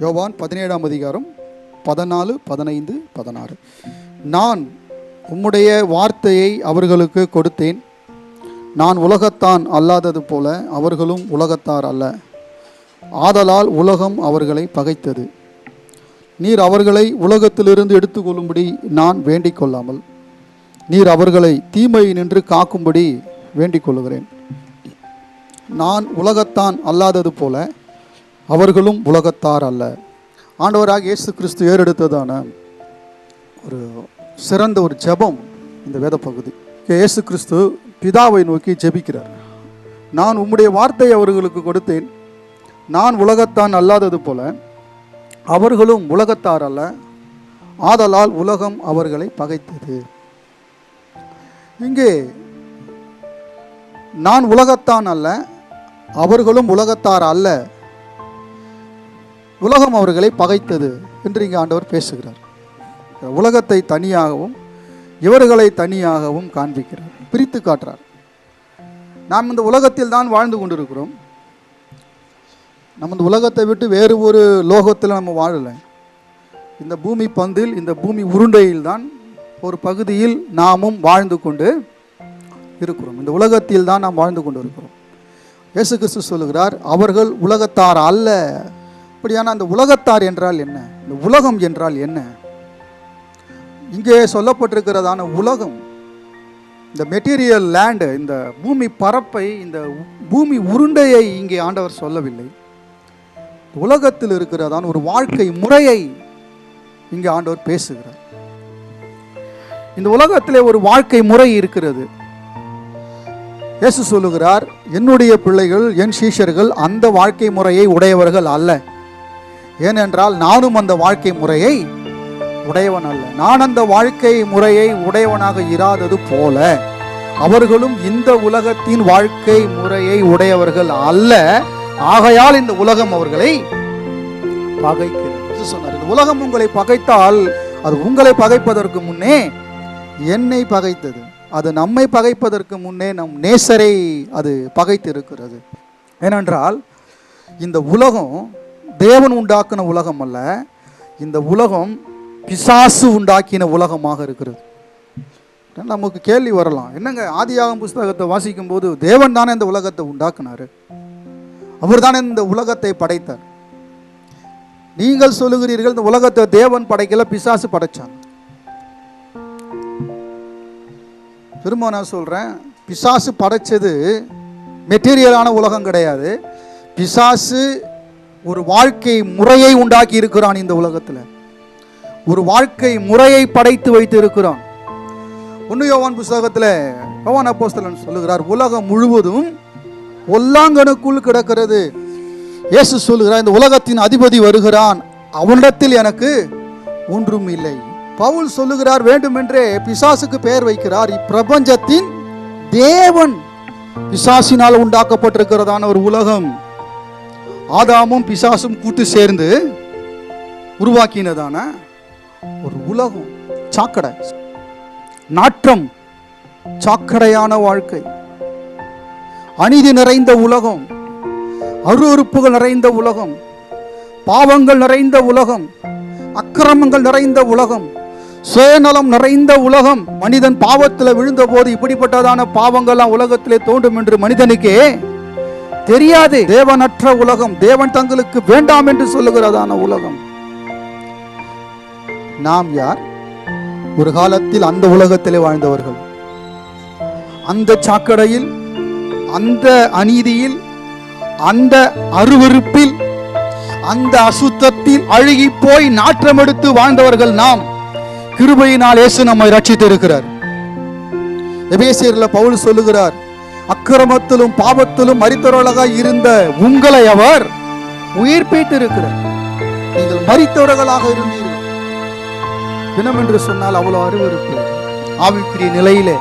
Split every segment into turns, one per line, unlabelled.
யோவான் பதினேழாம் அதிகாரம் பதினாலு பதினைந்து பதினாறு. நான் உம்முடைய வார்த்தையை அவர்களுக்கு கொடுத்தேன். நான் உலகத்தான் அல்லாதது போல அவர்களும் உலகத்தார் அல்ல. ஆதலால் உலகம் அவர்களை பகைத்தது. நீர் அவர்களை உலகத்திலிருந்து எடுத்துக்கொள்ளும்படி நான் வேண்டிக் கொள்ளாமல் நீர் அவர்களை தீமை நின்று காக்கும்படி வேண்டிக் கொள்ளுகிறேன். நான் உலகத்தான் அல்லாதது போல அவர்களும் உலகத்தார் அல்ல. ஆண்டவராக இயேசு கிறிஸ்து ஏறெடுத்ததான ஒரு சிறந்த ஒரு ஜெபம் இந்த வேத பகுதி இயேசு கிறிஸ்து பிதாவை நோக்கி ஜெபிக்கிறார். நான் உம்முடைய வார்த்தையை அவர்களுக்கு கொடுத்தேன். நான் உலகத்தான் அல்லாதது போல அவர்களும் உலகத்தார் அல்ல. ஆதலால் உலகம் அவர்களை பகைத்தது. இங்கே நான் உலகத்தான் அல்ல அவர்களும் உலகத்தார் அல்ல. உலகம் அவர்களை பகைத்தது என்று இங்கே ஆண்டவர் பேசுகிறார். உலகத்தை தனியாகவும் இவர்களை தனியாகவும் காண்பிக்கிறார் பிரித்து காட்டுறார். நாம் இந்த உலகத்தில் தான் வாழ்ந்து கொண்டிருக்கிறோம். நம்ம இந்த உலகத்தை விட்டு வேறு ஒரு லோகத்தில் நம்ம வாழலை. இந்த பூமி பந்தில் இந்த பூமி உருண்டையில் தான் ஒரு பகுதியில் நாமும் வாழ்ந்து கொண்டு இருக்கிறோம். இந்த உலகத்தில் தான் நாம் வாழ்ந்து கொண்டு இருக்கிறோம் இயேசு கிறிஸ்து சொல்லுகிறார் அவர்கள் உலகத்தார் அல்ல. இப்படியான அந்த உலகத்தார் என்றால் என்ன? இந்த உலகம் என்றால் என்ன? இங்கே சொல்லப்பட்டிருக்கிறதான உலகம் இந்த மெட்டீரியல் லேண்டு இந்த பூமி பரப்பை இந்த பூமி உருண்டையை இங்கே ஆண்டவர் சொல்லவில்லை. உலகத்தில் இருக்கிறதான ஒரு வாழ்க்கை முறையை இங்கே ஆண்டவர் பேசுகிறார். இந்த உலகத்திலே ஒரு வாழ்க்கை முறை இருக்கிறது. இயேசு சொல்லுகிறார் என்னுடைய பிள்ளைகள் என் சீஷர்கள் அந்த வாழ்க்கை முறையை உடையவர்கள் அல்ல. ஏனென்றால் நானும் அந்த வாழ்க்கை முறையை உடையவன் அல்ல. நான் அந்த வாழ்க்கை முறையை உடையவனாக இராதது போல அவர்களும் இந்த உலகத்தின் வாழ்க்கை முறையை உடையவர்கள் அல்ல. ஆகையால் இந்த உலகம் அவர்களை பகைக்கிறது. சொன்னார் இந்த உலகம் உங்களை பகைத்தால் அது உங்களை பகைப்பதற்கு முன்னே என்னை பகைத்தது. அது நம்மை பகைப்பதற்கு முன்னே நம் நேசரை அது பகைத்திருக்கிறது. ஏனென்றால் இந்த உலகம் தேவன் உண்டாக்கின உலகம் அல்ல இந்த உலகம் பிசாசு உண்டாக்கின உலகமாக இருக்கிறது. நமக்கு கேள்வி வரலாம். என்னங்க ஆதியாகம் புஸ்தகத்தை வாசிக்கும் போது தேவன் தானே இந்த உலகத்தை உண்டாக்குனாரு? அவர் தானே இந்த உலகத்தை படைத்தார். நீங்கள் சொல்லுகிறீர்கள் இந்த உலகத்தை தேவன் படைக்கல பிசாசு படைச்சான் திரும்ப நான் சொல்கிறேன் பிசாசு படைச்சது மெட்டீரியலான உலகம் கிடையாது. பிசாசு ஒரு வாழ்க்கை முறையை உண்டாக்கி இருக்கிறான் இந்த உலகத்தில். ஒரு வாழ்க்கை முறையை படைத்து வைத்து இருக்கிறான் ஒன்று யோவான் புஸ்தகத்தில் யோவான் அப்போஸ்தலன் சொல்லுகிறார் உலகம் முழுவதும் ஒல்லாங்கனுக்குள் கிடக்கிறது. இயேசு சொல்லுகிறார் இந்த உலகத்தின் அதிபதி வருகிறான். அவனிடத்தில் எனக்கு ஒன்றும் இல்லை. பவுல் சொல்லுகிறார் வேண்டுமென்றே பிசாசுக்கு பெயர் வைக்கிறார். இப்பிரபஞ்சத்தின் தேவன் பிசாசினால் உண்டாக்கப்பட்டிருக்கிறதான ஒரு உலகம். ஆதாமும் பிசாசும் கூட்டு சேர்ந்து உருவாக்கினதான ஒரு உலகம் சாக்கடை. நாற்றம் சாக்கடையான வாழ்க்கை. அநீதி நிறைந்த உலகம் அருவறுப்புகள் நிறைந்த உலகம் பாவங்கள் நிறைந்த உலகம் அக்கிரமங்கள் நிறைந்த உலகம் சுயநலம் நிறைந்த உலகம். மனிதன் பாவத்தில் விழுந்த போது இப்படிப்பட்டதான பாவங்கள்லாம் உலகத்திலே தோன்றும் என்று மனிதனுக்கே தெரியாது. தேவனற்ற உலகம் தேவன் தங்களுக்கு வேண்டாம் என்று சொல்லுகிறதான உலகம். நாம் யார்? ஒரு காலத்தில் அந்த உலகத்திலே வாழ்ந்தவர்கள். அந்த சாக்கடையில் அந்த அநீதியில் அந்த அருவருப்பில் அந்த அசுத்தத்தில் அழுகி போய் நாற்றம் எடுத்து வாழ்ந்தவர்கள் நாம். கிருபையினால் இயேசு நம்மை ரட்சித்து இருக்கிறார் எபேசியர்ல பவுல் சொல்லுகிறார் அக்கிரமத்திலும் பாவத்திலும் மறித்தவர்களாக இருந்த உங்களை அவர் உயிர்ப்பித்து இருக்கிறார் நீங்கள் மறித்தவர்களாக இருந்தீர்கள். தினம் என்று சொன்னால் அவ்வளவு அருவருப்பு. ஆவிக்குரிய நிலையிலே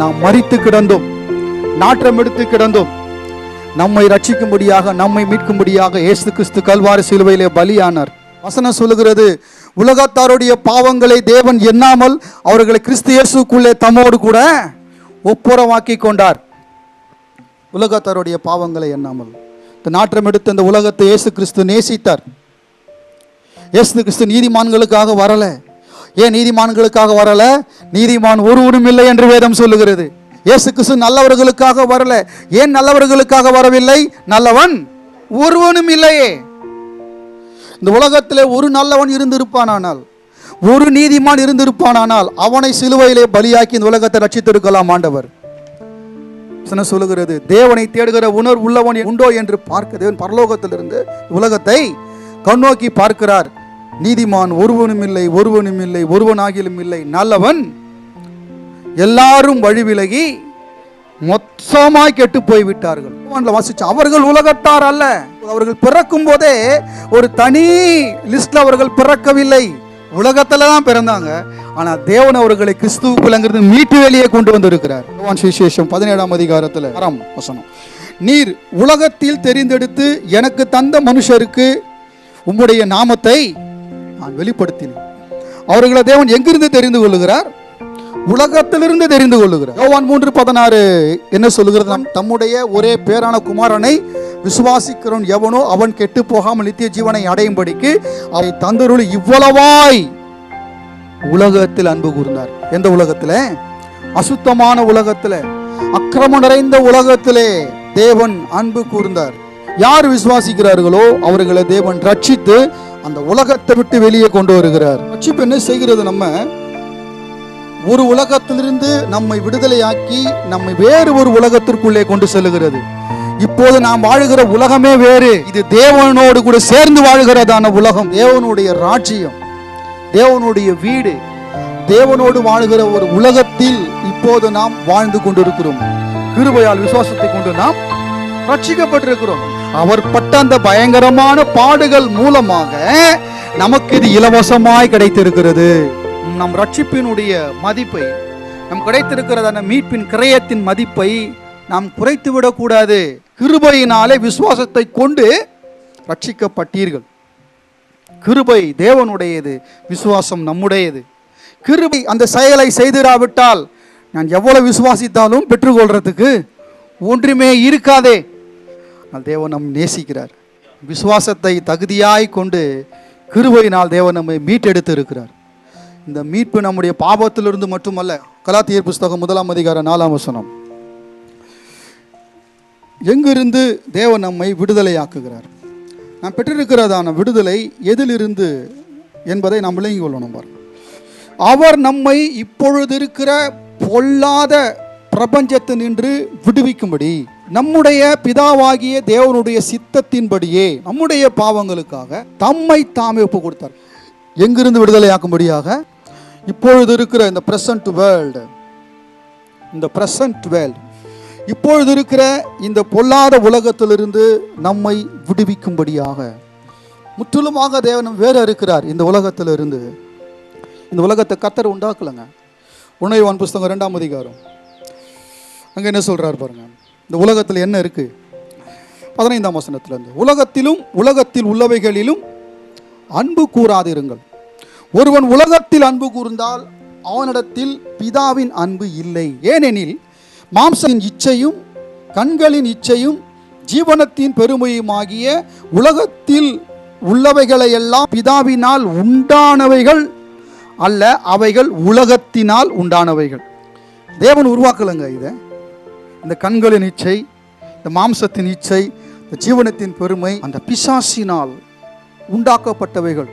நாம் மறித்து கிடந்தோம். நாற்றம் எடுத்து கிடந்தோம். நம்மை ரட்சிக்கும்படியாக நம்மை மீட்கும்படியாக இயேசு கிறிஸ்து கல்வாறு சிலுவையிலே பலியானார். வசனம் சொல்லுகிறது உலகத்தாருடைய பாவங்களை தேவன் எண்ணாமல் அவர்களை கிறிஸ்து இயேசுக்குள்ளே தம்மோடு கூட ஒப்புரமாக்கி கொண்டார். உலகத்தாருடைய பாவங்களை எண்ணாமல். இந்த நாற்றம் எடுத்த இந்த உலகத்தை இயேசு கிறிஸ்து நேசித்தார். இயேசு கிறிஸ்து நீதிமான்களுக்காக வரல. ஏன் நீதிமான்களுக்காக வரல? நீதிமான் ஒருவரும் இல்லை என்று வேதம் சொல்லுகிறது. இயேசு கிறிஸ்து நல்லவர்களுக்காக வரல. ஏன் நல்லவர்களுக்காக வரவில்லை? நல்லவன் ஒருவனும் இல்லையே. இந்த உலகத்திலே ஒரு நல்லவன் இருந்திருப்பானானால் ஒரு நீதிமான் இருந்திருப்பானானால் அவனை சிலுவையிலே பலியாக்கி இந்த உலகத்தை ரட்சித்திருக்கலாம் ஆண்டவர். வசனம் சொல்லுகிறது தேவனை தேடுகிற உணர்வு உள்ளவன் உண்டோ என்று பார்க்க தேவன் பரலோகத்திலிருந்து உலகத்தை கண்ணோக்கி பார்க்கிறார். நீதிமான் ஒருவனும் இல்லை ஒருவனும் இல்லை ஒருவனாகிலும் இல்லை நல்லவன் எல்லாரும் வழி விலகி மொத்தமாய் கெட்டு போய் விட்டார்கள் வாசிச்சு அவர்கள் உலகத்தார் அல்ல. அவர்கள் பிறக்கும் போதே ஒரு தனி லிஸ்ட்ல அவர்கள் பிறக்கவில்லை. உலகத்துல தான் பிறந்தாங்க. ஆனா தேவன் அவர்களை கிறிஸ்துவுக்குள்ளங்கிறது மீட்டு வெளியே கொண்டு வந்திருக்கிறார். பகவான் சுவிசேஷம் பதினேழாம் அதிகாரத்துல ஆறாம் வசனம். நீர் உலகத்தில் தெரிந்தெடுத்து எனக்கு தந்த மனுஷருக்கு உம்முடைய நாமத்தை நான் வெளிப்படுத்தினேன். அவர்களை தேவன் எங்கிருந்து தெரிந்து கொள்ளுகிறார்? உலகத்திலிருந்து தெரிந்து கொள்ளுகிறார். யோவான் மூன்று பதினாறு என்ன சொல்லுகிறது? நம் தம்முடைய ஒரே பேரான குமாரனை விசுவாசிக்கிறவன் எவனோ அவன் கெட்டு போகாமல் நித்திய ஜீவனை அடையும்படிக்கு அதை தந்தருள் இவ்வளவாய் உலகத்தில் அன்பு கூர்ந்தார். எந்த உலகத்துல? அசுத்தமான உலகத்துல. அக்கிரமம் நிறைந்த உலகத்திலே தேவன் அன்பு கூர்ந்தார். யார் விசுவாசிக்கிறார்களோ அவர்களை தேவன் ரட்சித்து அந்த உலகத்தை விட்டு வெளியே கொண்டு வருகிறார். ரட்சிப்பு என்ன செய்கிறது நம்ம? ஒரு உலகத்திலிருந்து நம்மை விடுதலையாக்கி நம்மை வேறு ஒரு உலகத்திற்குள்ளே கொண்டு செல்லுகிறது. இப்போது நாம் வாழுகிற உலகமே வேறு. இது தேவனோடு கூட சேர்ந்து வாழுகிறதான உலகம். தேவனுடைய ராஜ்யம் தேவனுடைய வீடு தேவனோடு வாழுகிற ஒரு உலகத்தில் இப்போது நாம் வாழ்ந்து கொண்டிருக்கிறோம். கிருபையால் விசுவாசத்தை கொண்டு நாம் ரட்சிக்கப்பட்டிருக்கிறோம். அவர் பட்ட அந்த பயங்கரமான பாடுகள் மூலமாக நமக்கு இது இலவசமாய் கிடைத்திருக்கிறது. நம் ரட்சிப்பினுடைய மதிப்பை நம் கிடைத்திருக்கிறதான மீட்பின் கிரயத்தின் மதிப்பை நாம் குறைத்து விடக்கூடாது கிருபையினாலே விசுவாசத்தை கொண்டு ரட்சிக்கப்பட்டீர்கள். கிருபை தேவனுடையது விசுவாசம் நம்முடையது. கிருபை அந்த செயலை செய்திராவிட்டால் நான் எவ்வளவு விசுவாசித்தாலும் பெற்றுக்கொள்றதுக்கு ஒன்றுமே இருக்காதே. தேவன் நம் நேசிக்கிறார். விசுவாசத்தை தகுதியாய் கொண்டு கிருபையினால் தேவன் நம்மை மீட்டெடுத்து இருக்கிறார் இந்த மீட்பு நம்முடைய பாவத்திலிருந்து மட்டுமல்ல கலாத்தியர் புஸ்தகம் முதலாம் அதிகாரம் நாலாம் வசனம். எங்கிருந்து தேவன் நம்மை விடுதலையாக்குகிறார்? நாம் பெற்றிருக்கிறதான விடுதலை எதிலிருந்து என்பதை நாம் விளங்கிக் கொள்ளணும் பார் அவர் நம்மை இப்பொழுது இருக்கிற பொல்லாத பிரபஞ்சத்தினின்று விடுவிக்கும்படி நம்முடைய பிதாவாகிய தேவனுடைய சித்தத்தின்படியே நம்முடைய பாவங்களுக்காக தம்மை தாமே ஒப்பு கொடுத்தார். எங்கிருந்து விடுதலையாக்கும்படியாக? இப்பொழுது இருக்கிற இந்த பிரசன்ட் வேர்ல்டு இந்த பிரசன்ட் வேர்ல்டு இப்பொழுது இருக்கிற இந்த பொல்லாத உலகத்திலிருந்து நம்மை விடுவிக்கும்படியாக. முற்றிலுமாக தேவன் வேற இருக்கிறார் இந்த உலகத்திலிருந்து. இந்த உலகத்தை கத்தர் உண்டாக்கலைங்க. உணவுவான் புஸ்தகம் ரெண்டாம் அதிகாரம். அங்கே என்ன சொல்கிறார் பாருங்க. இந்த உலகத்தில் என்ன இருக்குது பதினைந்தாம் வசனத்திலேருந்து. உலகத்திலும் உலகத்தில் உள்ளவைகளிலும் அன்பு கூறாதிருங்கள். ஒருவன் உலகத்தில் அன்பு கூர்ந்தால் அவனிடத்தில் பிதாவின் அன்பு இல்லை. ஏனெனில் மாம்சத்தின் இச்சையும் கண்களின் இச்சையும் ஜீவனத்தின் பெருமையுமாகிய உலகத்தில் உள்ளவைகளையெல்லாம் பிதாவினால் உண்டானவைகள் அல்ல அவைகள் உலகத்தினால் உண்டானவைகள். தேவன் உருவாக்கலைங்க இதை. இந்த கண்களின் இச்சை இந்த மாம்சத்தின் இச்சை இந்த ஜீவனத்தின் பெருமை அந்த பிசாசினால் உண்டாக்கப்பட்டவைகள்.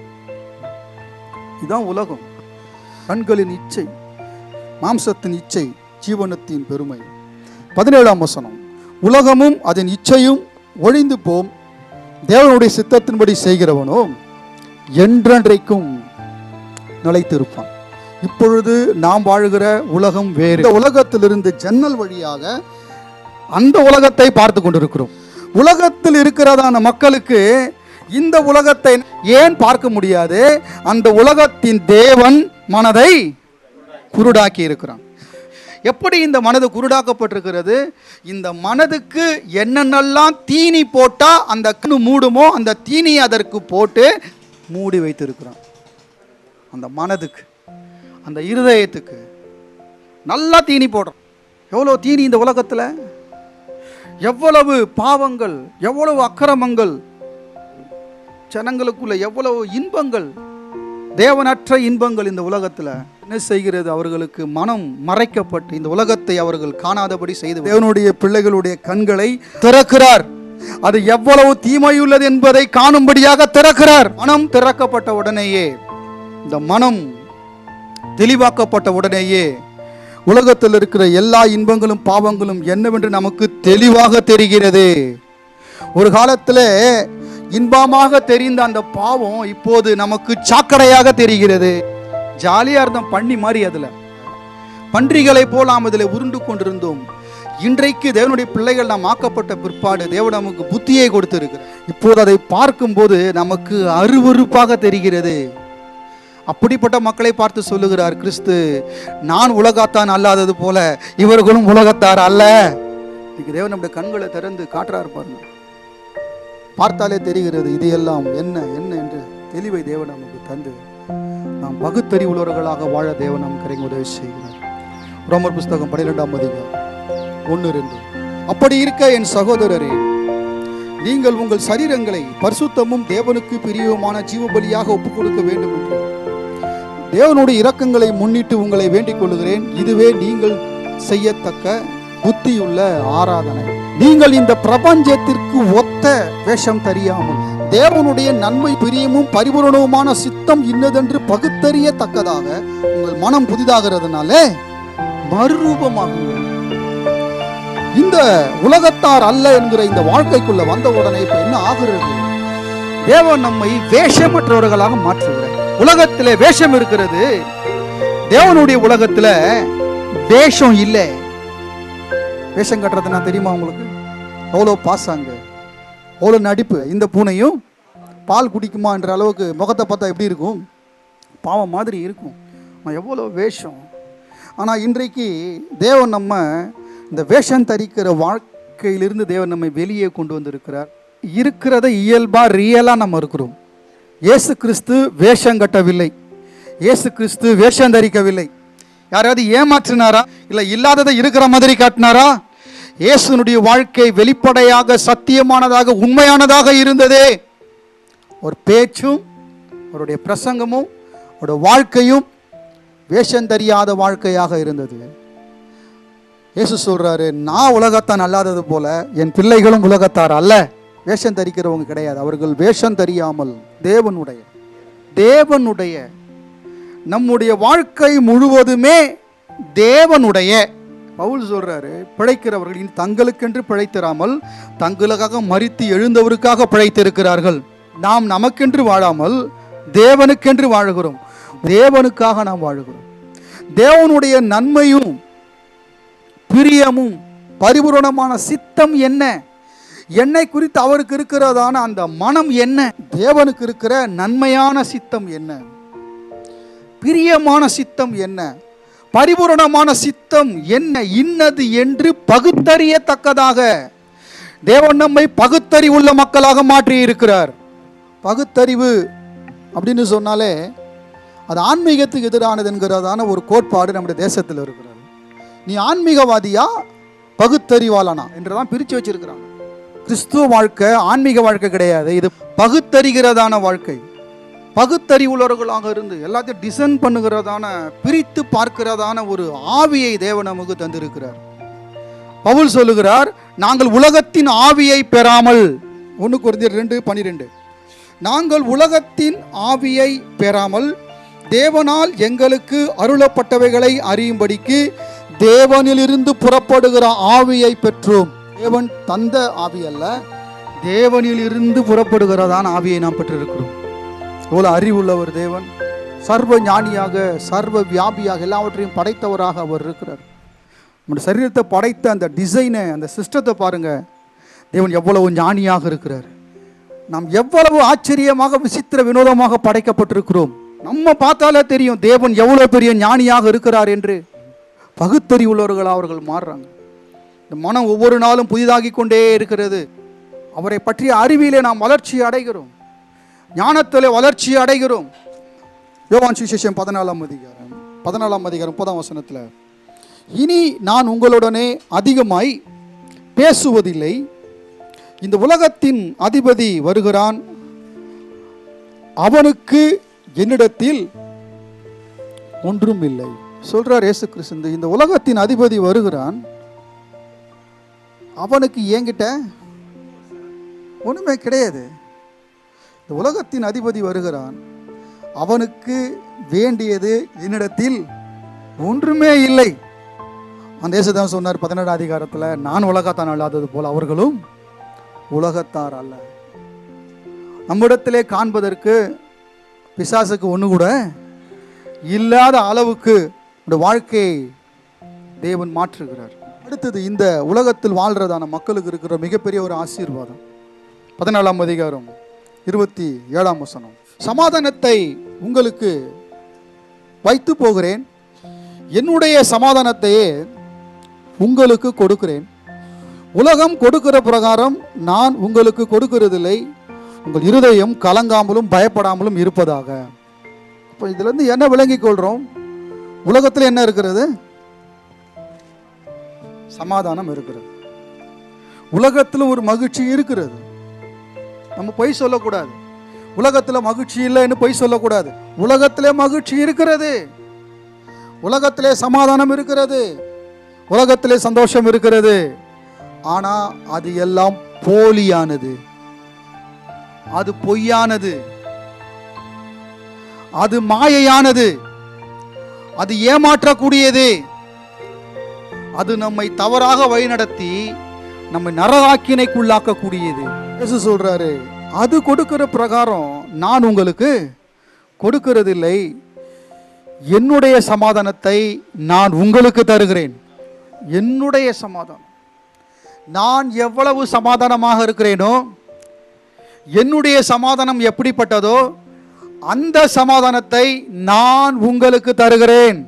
இதுதான் உலகம். கண்களின் இச்சை மாம்சத்தின் இச்சை. ஜீவனத்தின் பெருமை. பதினேழாம் வசனம். உலகமும் அதன் இச்சையும் ஒழிந்து போம். தேவனுடைய சித்தத்தின்படி செய்கிறவனோ என்றென்றைக்கும் நிலைத்திருப்பான். இப்பொழுது நாம் வாழுகிற உலகம் வேறு. இந்த உலகத்திலிருந்து ஜன்னல் வழியாக அந்த உலகத்தை பார்த்து கொண்டிருக்கிறோம். உலகத்தில் இருக்கிறதான மக்களுக்கு இந்த உலகத்தை ஏன் பார்க்க முடியாது? அந்த உலகத்தின் தேவன் மனதை குருடாக்கி இருக்கிறான். எப்படி இந்த மனது குருடாக்கப்பட்டிருக்கிறது இந்த மனதுக்கு என்னென்னலாம் தீனி போட்டால் அந்த கண்ணு மூடுமோ அந்த தீனி அதற்கு போட்டு மூடி வைத்திருக்கிறோம் அந்த மனதுக்கு அந்த இருதயத்துக்கு நல்லா தீனி போடுறோம் எவ்வளோ தீனி இந்த உலகத்தில்? எவ்வளவு பாவங்கள் எவ்வளவு அக்கிரமங்கள் ஜனங்களுக்குள்ள எவ்வளவு இன்பங்கள் தேவனற்ற இன்பங்கள் இந்த உலகத்தில் என்ன செய்கிறது? அவர்களுக்கு மனம் மறைக்கப்பட்டு இந்த உலகத்தை அவர்கள் காணாதபடி செய்து தேவனுடைய பிள்ளைகளுடைய கண்களை திறக்கிறார். அது எவ்வளவு தீமையுள்ளது என்பதை காணும்படியாக திறக்கிறார். மனம் திறக்கப்பட்ட உடனேயே இந்த மனம் தெளிவாக்கப்பட்ட உடனேயே உலகத்தில் இருக்கிற எல்லா இன்பங்களும் பாவங்களும் என்னவென்று நமக்கு தெளிவாக தெரிகிறது. ஒரு காலத்தில் இன்பமாக தெரிந்த அந்த பாவம் இப்போது நமக்கு சாக்கடையாக தெரிகிறது. ஜாலியாக இருந்தோம் பண்ணி மாதிரி அதில். பன்றிகளை போல் நாம் அதில் உருண்டு கொண்டிருந்தோம். இன்றைக்கு தேவனுடைய பிள்ளைகள் நாம் ஆக்கப்பட்ட பிற்பாடு தேவன் நமக்கு புத்தியை கொடுத்திருக்கிறார். இப்போது அதை பார்க்கும்போது நமக்கு அருவருப்பாக தெரிகிறது. அப்படிப்பட்ட மக்களை பார்த்து சொல்லுகிறார் கிறிஸ்து நான் உலகத்தான் அல்லாதது போல இவர்களும் உலகத்தார் அல்ல. இன்னைக்கு தேவன் நம்முடைய கண்களை திறந்து காட்டுறாரு பாருங்க. பார்த்தாலே தெரிகிறது இது எல்லாம் என்ன என்ன என்று தெளிவை தேவன் நமக்கு தந்து நாம் பகுத்தறிவுள்ளவர்களாக வாழ தேவன் நமக்கு இறங்கி உதவி செய்கிறார். ரோமர் புஸ்தகம் பன்னிரெண்டாம் அதிகம் ஒன்று ரெண்டு. அப்படி இருக்க என் சகோதரரே நீங்கள் உங்கள் சரீரங்களை பரிசுத்தமும் தேவனுக்கு பிரியவுமான ஜீவபலியாக ஒப்புக் கொடுக்க வேண்டும் என்று. தேவனுடைய இரக்கங்களை முன்னிட்டு உங்களை வேண்டிக் கொள்கிறேன் இதுவே நீங்கள் செய்யத்தக்க புத்தியுள்ள ஆராதனை. நீங்கள் இந்த பிரபஞ்சத்திற்கு ஒத்த வேஷம் தெரியாமல் தேவனுடைய நன்மை பிரியமும் பரிபூரணவுமான சித்தம் இன்னதென்று பகுத்தறியத்தக்கதாக உங்கள் மனம் புதிதாகிறதுனாலே மறுரூபமாகுங்கள் இந்த உலகத்தார் அல்ல என்கிற இந்த வாழ்க்கைக்குள்ள வந்த உடனே இப்ப என்ன ஆகிறது? தேவன் நம்மை வேஷமற்றவர்களாக மாற்றுகிறார். உலகத்திலே வேஷம் இருக்கிறது. தேவனுடைய உலகத்துல வேஷம் இல்லை. வேஷம் கட்டுறது நான் தெரியுமா உங்களுக்கு? அவ்வளோ பாசாங்க. அவ்வளோ நடிப்பு. இந்த பூனையும் பால் குடிக்குமான்ற அளவுக்கு முகத்தை பார்த்தா எப்படி இருக்கும்? பாவம் மாதிரி இருக்கும். எவ்வளோ வேஷம். ஆனால் இன்றைக்கு தேவன் நம்ம இந்த வேஷம் தரிக்கிற வாழ்க்கையிலிருந்து தேவன் நம்மை வெளியே கொண்டு வந்திருக்கிறார். இருக்கிறத இயல்பாக ரியலாக நம்ம இருக்கிறோம். இயேசு கிறிஸ்து வேஷம் கட்டவில்லை. இயேசு கிறிஸ்து வேஷம் தரிக்கவில்லை. யாராவது ஏமாற்றினாரா? இல்லை இல்லாததை இருக்கிற மாதிரி காட்டினாரா? இயேசுனுடைய வாழ்க்கை வெளிப்படையாக சத்தியமானதாக உண்மையானதாக இருந்ததே. ஒரு பேச்சும் அவருடைய பிரசங்கமும் அவருடைய வாழ்க்கையும் வேஷம் தெரியாத வாழ்க்கையாக இருந்தது. இயேசு சொல்றாரு நான் உலகத்தான் அல்லாதது போல என் பிள்ளைகளும் உலகத்தார் அல்ல. வேஷம் தரிக்கிறவங்க கிடையாது. அவர்கள் வேஷம் தெரியாமல் தேவனுடைய தேவனுடைய நம்முடைய வாழ்க்கை முழுவதுமே தேவனுடைய பவுல் சொல்றாரு பிழைக்கிறவர்கள் தங்களுக்கென்று பிழைத்திராமல் தங்களுக்காக மறித்து எழுந்தவருக்காக பிழைத்திருக்கிறார்கள். நாம் நமக்கென்று வாழாமல் தேவனுக்கென்று வாழுகிறோம். தேவனுக்காக நாம் வாழுகிறோம். தேவனுடைய நன்மையும் பிரியமும் பரிபூரணமான சித்தம் என்ன? என்னை குறித்து அவருக்கு இருக்கிறதான அந்த மனம் என்ன? தேவனுக்கு இருக்கிற நன்மையான சித்தம் என்ன? பிரியமான சித்தம் என்ன? பரிபூரணமான சித்தம் என்ன இன்னது என்று பகுத்தறியத்தக்கதாக. தேவன் நம்மை பகுத்தறிவுள்ள மக்களாக மாற்றி இருக்கிறார் பகுத்தறிவு அப்படின்னு சொன்னாலே அது ஆன்மீகத்துக்கு எதிரானது என்கிறதான ஒரு கோட்பாடு நம்முடைய தேசத்தில் இருக்கிறது. நீ ஆன்மீகவாதியா பகுத்தறிவாளனா என்றுதான் பிரித்து வச்சிருக்கிறான் கிறிஸ்துவ வாழ்க்கை ஆன்மீக வாழ்க்கை கிடையாது. இது பகுத்தறிகிறதான வாழ்க்கை. பகுத்தறிவுள்ளவர்களாக இருந்து எல்லாத்தையும் டிசைன் பண்ணுகிறதான பிரித்து பார்க்கிறதான ஒரு ஆவியை தேவன் நமக்கு தந்திருக்கிறார். பவுல் சொல்லுகிறார் நாங்கள் உலகத்தின் ஆவியை பெறாமல் ஒன்று குறைஞ்சர் ரெண்டு பனிரெண்டு நாங்கள் உலகத்தின் ஆவியை பெறாமல் தேவனால் எங்களுக்கு அருளப்பட்டவைகளை அறியும்படிக்கு தேவனிலிருந்து புறப்படுகிற ஆவியை பெற்றோம். தேவன் தந்த ஆவி அல்ல தேவனிலிருந்து புறப்படுகிறதான ஆவியை நாம் பெற்றிருக்கிறோம். எவ்வளோ அறிவுள்ளவர் தேவன் சர்வ ஞானியாக சர்வ வியாபியாக எல்லாவற்றையும் படைத்தவராக அவர் இருக்கிறார். நம்முடைய சரீரத்தை படைத்த அந்த டிசைனை அந்த சிஸ்டத்தை பாருங்க. தேவன் எவ்வளவு ஞானியாக இருக்கிறார். நாம் எவ்வளவு ஆச்சரியமாக விசித்திர வினோதமாக படைக்கப்பட்டிருக்கிறோம். நம்ம பார்த்தாலே தெரியும் தேவன் எவ்வளவு பெரிய ஞானியாக இருக்கிறார் என்று. பகுத்தறிவுள்ளவர்களாக அவர்கள் மாறுறாங்க. இந்த மனம் ஒவ்வொரு நாளும் புதிதாகி கொண்டே இருக்கிறது. அவரை பற்றிய அறிவியிலே நாம் வளர்ச்சி அடைகிறோம். ஞானத்திலே வளர்ச்சி அடைகிறோம். யோவான் சுவிசேஷம் பதினாலாம் அதிகாரம் பதினாலாம் அதிகாரம் முப்பதாம் வசனத்தில் இனி நான் உங்களுடனே அதிகமாய் பேசுவதில்லை. இந்த உலகத்தின் அதிபதி வருகிறான். அவனுக்கு என்னிடத்தில் ஒன்றும் இல்லை சொல்றார் இயேசு கிறிஸ்து இந்த உலகத்தின் அதிபதி வருகிறான். அவனுக்கு என்கிட்ட ஒன்றுமே கிடையாது. இந்த உலகத்தின் அதிபதி வருகிறான். அவனுக்கு வேண்டியது என்னிடத்தில் ஒன்றுமே இல்லை. அந்த தேசதான் சொன்னார் பதினேழாம் அதிகாரத்தில் நான் உலகத்தான் அல்லாதது போல் அவர்களும் உலகத்தார் அல்ல. நம்மிடத்திலே காண்பதற்கு பிசாசுக்கு ஒன்று கூட இல்லாத அளவுக்கு இந்த வாழ்க்கையை தேவன் மாற்றுகிறார். அடுத்தது இந்த உலகத்தில் வாழ்கிறதான மக்களுக்கு இருக்கிற மிகப்பெரிய ஒரு ஆசீர்வாதம். பதினாலாம் அதிகாரம். இருபத்தி ஏழாம் வசனம். சமாதானத்தை உங்களுக்கு வைத்து போகிறேன். என்னுடைய சமாதானத்தையே உங்களுக்கு கொடுக்கிறேன். உலகம் கொடுக்கிற பிரகாரம் நான் உங்களுக்கு கொடுக்கிறதில்லை. உங்கள் இருதயம் கலங்காமலும் பயப்படாமலும் இருப்பதாக. இப்போ இதிலிருந்து என்ன விளங்கிக் கொள்கிறோம் உலகத்தில் என்ன இருக்கிறது? சமாதானம் இருக்கிறது. உலகத்தில் ஒரு மகிழ்ச்சி இருக்கிறது. நம்ம பொய் சொல்லக்கூடாது. உலகத்தில் மகிழ்ச்சி இல்லைன்னு பொய் சொல்லக்கூடாது. உலகத்திலே மகிழ்ச்சி இருக்கிறது. உலகத்திலே சமாதானம் இருக்கிறது. உலகத்திலே சந்தோஷம் இருக்கிறது. ஆனா அது எல்லாம் போலியானது. அது பொய்யானது. அது மாயையானது. அது ஏமாற்றக்கூடியது. அது நம்மை தவறாக வழிநடத்தி நம்மை நரகாக்கினைக்குள்ளாக்கக்கூடியது. இயேசு சொல்றாரு அது கொடுக்கிற பிரகாரம் நான் உங்களுக்கு கொடுக்கிறதில்லை. என்னுடைய சமாதானத்தை நான் உங்களுக்கு தருகிறேன். என்னுடைய சமாதானம். நான் எவ்வளவு சமாதானமாக இருக்கிறேனோ என்னுடைய சமாதானம் எப்படிப்பட்டதோ அந்த சமாதானத்தை நான் உங்களுக்கு தருகிறேன்.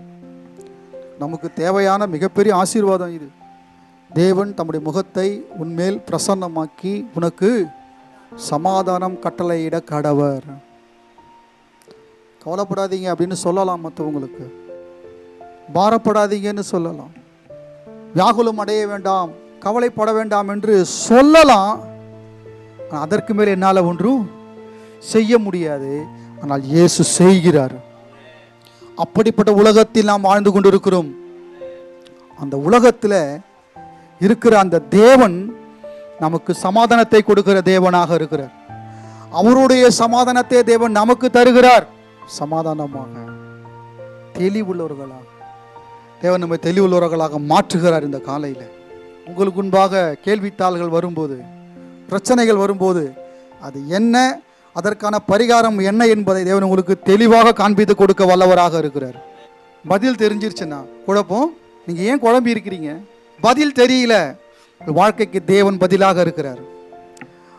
நமக்கு தேவையான மிகப்பெரிய ஆசீர்வாதம் இது. தேவன் தம்முடைய முகத்தை உன்மேல் பிரசன்னமாக்கி உனக்கு சமாதானம் கட்டளையிட கடவர். கவலைப்படாதீங்க அப்படின்னு சொல்லலாம் மற்றவங்களுக்கு. பாரப்படாதீங்கன்னு சொல்லலாம். வியாகுலம் அடைய வேண்டாம் கவலைப்பட வேண்டாம் என்று சொல்லலாம். அதற்கு மேல் என்னால் ஒன்றும் செய்ய முடியாது. ஆனால் இயேசு செய்கிறார். அப்படிப்பட்ட உலகத்தில் நாம் வாழ்ந்து கொண்டிருக்கிறோம். அந்த உலகத்தில் இருக்கிற அந்த தேவன் நமக்கு சமாதானத்தை கொடுக்கிற தேவனாக இருக்கிறார். அவருடைய சமாதானத்தை தேவன் நமக்கு தருகிறார். சமாதானமாக தெளிவுள்ளவர்களாக தேவன் நம்மை தெளிவுள்ளவர்களாக மாற்றுகிறார் இந்த காலையில். உங்களுக்கு முன்பாக கேள்வித்தாள்கள் வரும்போது பிரச்சனைகள் வரும்போது அது என்ன அதற்கான பரிகாரம் என்ன என்பதை தேவன் உங்களுக்கு தெளிவாக காண்பித்து கொடுக்க வல்லவராக இருக்கிறார். பதில் தெரிஞ்சிருச்சுன்னா குழப்பம் நீங்கள் ஏன் குழம்பி இருக்கிறீங்க? பதில் தெரியல. உங்கள் வாழ்க்கைக்கு தேவன் பதிலாக இருக்கிறார்.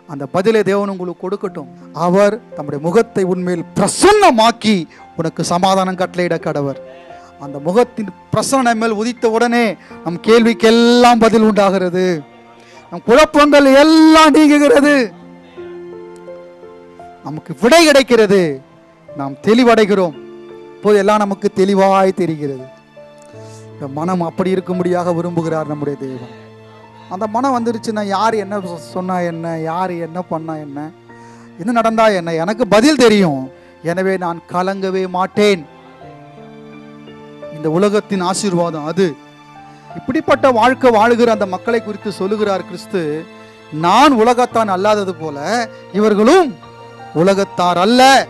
அந்த பதிலை தேவன் உங்களுக்கு கொடுக்கட்டும். அவர் தம்முடைய முகத்தை உண்மையில் பிரசன்னமாக்கி உனக்கு சமாதானம் கட்டளையிட கடவர். அந்த முகத்தின் பிரசன்ன மேல் உதித்த உடனே நம் கேள்விக்கெல்லாம் பதில் உண்டாகிறது. நம் குழப்பங்கள் எல்லாம் நீங்குகிறது. நமக்கு விடை கிடைக்கிறது. நாம் தெளிவடைகிறோம். இப்போது எல்லாம் நமக்கு தெளிவாய் தெரிகிறது. இந்த மனம் அப்படி இருக்கும்படியாக விரும்புகிறார் நம்முடைய தெய்வம் அந்த மனம் வந்துருச்சுன்னா யார் என்ன சொ- சொன்னா என்ன யார் என்ன பண்ணா என்ன என்ன நடந்தா என்ன எனக்கு பதில் தெரியும். எனவே நான் கலங்கவே மாட்டேன். இந்த உலகத்தின் ஆசீர்வாதம் அது. இப்படிப்பட்ட வாழ்க்கை வாழுகிற அந்த மக்களை குறித்து சொல்லுகிறார் கிறிஸ்து நான் உலகத்தான் அல்லாதது போல இவர்களும் உலகத்தார் அல்ல.